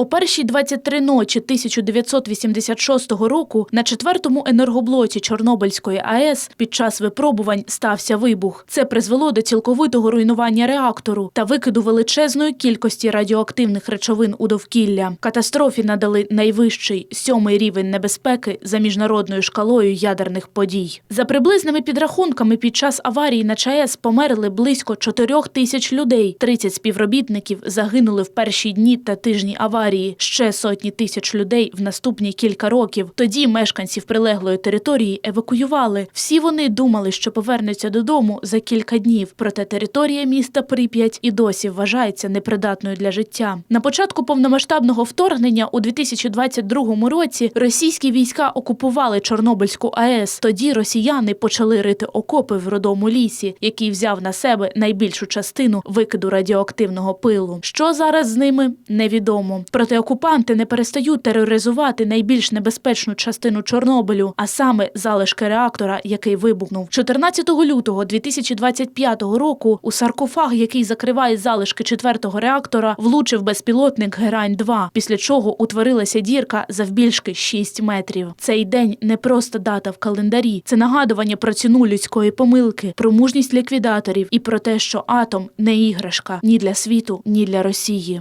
У перші 23 ночі 1986 року на четвертому енергоблоці Чорнобильської АЕС під час випробувань стався вибух. Це призвело до цілковитого руйнування реактору та викиду величезної кількості радіоактивних речовин у довкілля. Катастрофі надали найвищий сьомий рівень небезпеки за міжнародною шкалою ядерних подій. За приблизними підрахунками, під час аварії на ЧАЕС померли близько 4 тисяч людей. 30 співробітників загинули в перші дні та тижні аварії. Ще сотні тисяч людей в наступні кілька років. Тоді мешканців прилеглої території евакуювали. Всі вони думали, що повернуться додому за кілька днів. Проте територія міста Прип'ять і досі вважається непридатною для життя. На початку повномасштабного вторгнення у 2022 році російські війська окупували Чорнобильську АЕС. Тоді росіяни почали рити окопи в родому лісі, який взяв на себе найбільшу частину викиду радіоактивного пилу. Що зараз з ними невідомо. Проте окупанти не перестають тероризувати найбільш небезпечну частину Чорнобилю, а саме залишки реактора, який вибухнув 14 лютого 2025 року. У саркофаг, який закриває залишки четвертого реактора, влучив безпілотник Герань 2 після чого утворилася дірка завбільшки 6 метрів. Цей день не просто дата в календарі, це нагадування про ціну людської помилки, про мужність ліквідаторів і про те, що атом не іграшка ні для світу, ні для Росії.